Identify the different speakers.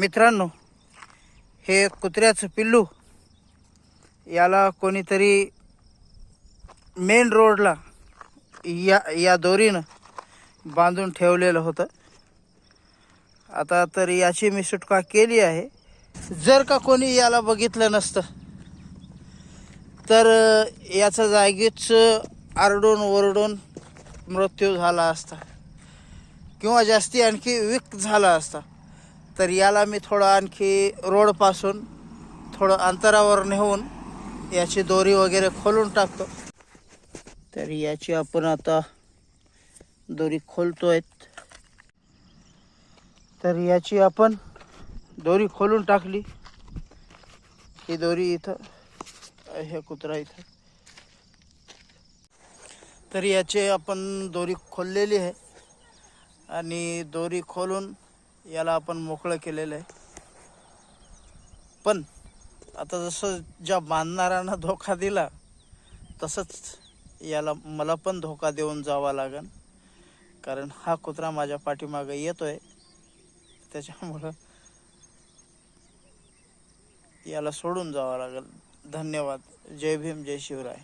Speaker 1: मित्रांनो हे कुत्र्याचं पिल्लू याला कोणीतरी मेन रोडला या या दोरीनं बांधून ठेवलेलं होतं. आता तर याची मी सुटका केली आहे. जर का कोणी याला बघितलं नसतं तर याचं याचा जागीच आरडून ओरडून मृत्यू झाला असता. किंवा जास्ती आणखी विक झाला असता. तर याला मी थोडं आणखी रोडपासून थोडं अंतरावर नेऊन याची दोरी वगैरे खोलून टाकतो. तर याची आपण आता दोरी खोलतोय तर याची आपण दोरी खोलून टाकली. ही दोरी इथं हे कुत्रा इथं. तर याची आपण दोरी खोललेली आहे. आणि दोरी खोलून याला आपण मोकळं केलेलं आहे. पण आता जसं ज्या बांधणाऱ्यांना धोका दिला तसंच याला मला पण धोका देऊन जावा लागेल कारण हा कुत्रा माझ्या पाठीमागं आहे त्याच्यामुळं याला सोडून जावं लागेल. धन्यवाद. जय भीम जय शिवराय.